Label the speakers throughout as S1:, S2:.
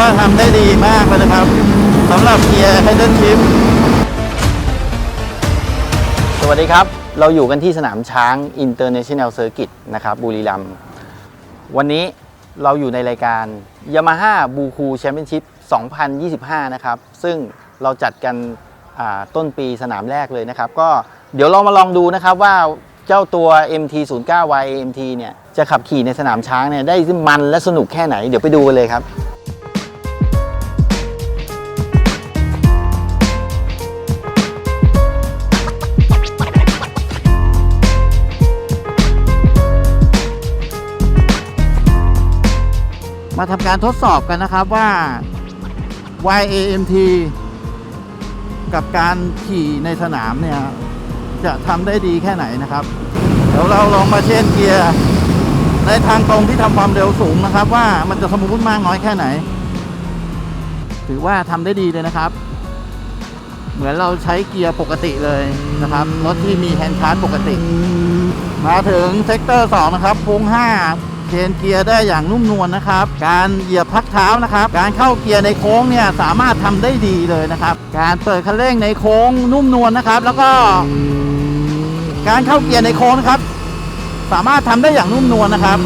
S1: ว่าทำได้ดีมากเลยนะครับสำหรับเกียร์ไฮเดนชิป
S2: สวัสดีครับ เราอยู่กันที่สนามช้าง International Circuit นะครับบุรีรัมย์วันนี้เราอยู่ในรายการ Yamaha b u k u Championship 2025 นะครับ ซึ่งเราจัดกันต้นปีสนามแรกเลยนะครับ ก็เดี๋ยวเรามาลองดูนะครับว่าเจ้าตัว MT09Y AMT เนี่ยจะขับขี่ในสนามช้างเนี่ยได้มันและสนุกแค่ไหน เดี๋ยวไปดูกันเลยครับ
S1: มาทำการทดสอบกันนะครับว่า YAMT กับการขี่ในสนามเนี่ย จะทำได้ดีแค่ไหนนะครับ เดี๋ยวเราลองมาเช่นเกียร์ในทางตรงที่ทำความเร็วสูงนะครับ ว่ามันจะสมูทมากน้อยแค่ไหน ถือว่าทำได้ดีเลยนะครับ เหมือนเราใช้เกียร์ปกติเลยนะครับรถที่มีแฮนด์คาร์ดปกติ มาถึงเซกเตอร์ 2 นะครับพุง5 เชนเกียร์ได้อย่างนุ่มนวลนะครับ การเหยียบพักเท้านะครับ การเข้าเกียร์ในโค้งเนี่ยสามารถทำได้ดีเลยนะครับ การเปิดคันเร่งในโค้งนุ่มนวลนะครับ แล้วก็ การเข้าเกียร์ในโค้งนะครับ สามารถทำได้อย่างนุ่มนวลนะครับ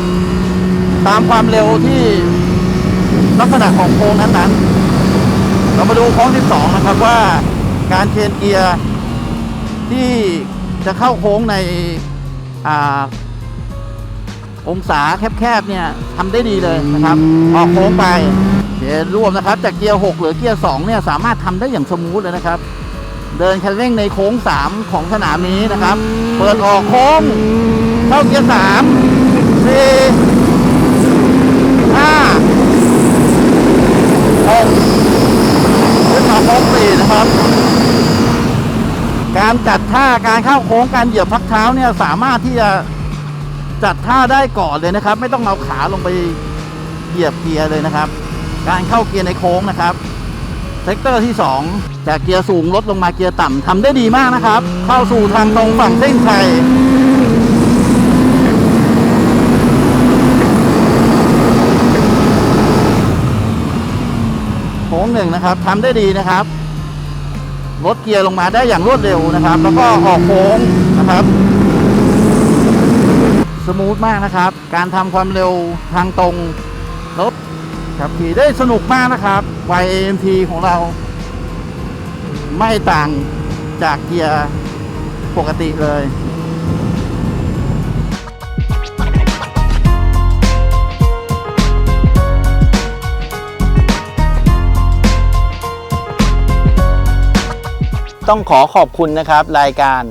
S1: ตามความเร็วที่ลักษณะของโค้งนั้นๆ เรามาดูโค้ง 12 นะครับว่าการเชนเกียร์ที่จะเข้าโค้งในอ่า องศาแคบๆเนี่ยทำได้ดีเลยนะครับ ออกโค้งไปเกียร์ร่วมนะครับ จากเกียร์ 6 หรือเกียร์ 2 เนี่ยสามารถทำได้อย่างสมูทเลยนะครับ เดินคันเร่งในโค้ง 3 ของสนามนี้นะครับ เปิดออกโค้งเข้าเกียร์ 3 4 5 6ขึ้นมาโค้งสี่นะครับการจัดท่าการเข้าโค้งการเหยียบพักเท้าเนี่ยสามารถที่จะ จัดท่าได้ก่อนเลยนะครับ ไม่ต้องเอาขาลงไปเหยียบเกียร์เลยนะครับ การเข้าเกียร์ในโค้งนะครับเซกเตอร์ที่ 2 จากเกียร์สูงลดลงมาเกียร์ต่ำทำได้ดีมากนะครับ เข้าสู่ทางตรงฝั่งเส้นชัยโค้งหนึ่งนะครับทำได้ดีนะครับลดเกียร์ลงมาได้อย่างรวดเร็วนะครับ แล้วก็ออกโค้งนะครับ สมูทมากนะครับ การทำความเร็วทางตรงรถขับขี่ได้สนุกมากนะครับ YAMT ของเรา ไม่ต่างจากเกียร์ปกติเลย
S2: ต้องขอขอบคุณนะครับ รายการ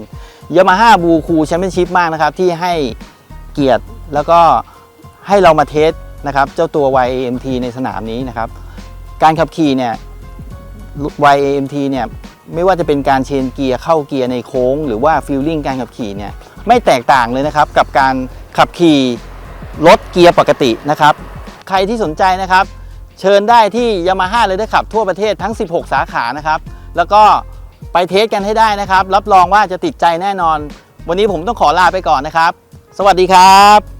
S2: Yamaha b u k u Championship มากนะครับ ที่ให้ เกียรติแล้วก็ให้เรามาเทสนะครับเจ้าตัว YAMT ในสนามนี้นะครับ การขับขี่เนี่ย YAMT เนี่ยไม่ว่าจะเป็นการเชนเกียร์เข้าเกียร์ในโค้ง หรือว่าฟิลลิ่งการขับขี่เนี่ยไม่แตกต่างเลยนะครับ กับการขับขี่รถเกียร์ปกตินะครับ ใครที่สนใจนะครับ เชิญได้ที่ Yamaha เลยได้ขับทั่วประเทศทั้ง 16 สาขานะครับ แล้วก็ไปเทสกันให้ได้นะครับ รับรองว่าจะติดใจแน่นอน วันนี้ผมต้องขอลาไปก่อนนะครับ สวัสดีครับ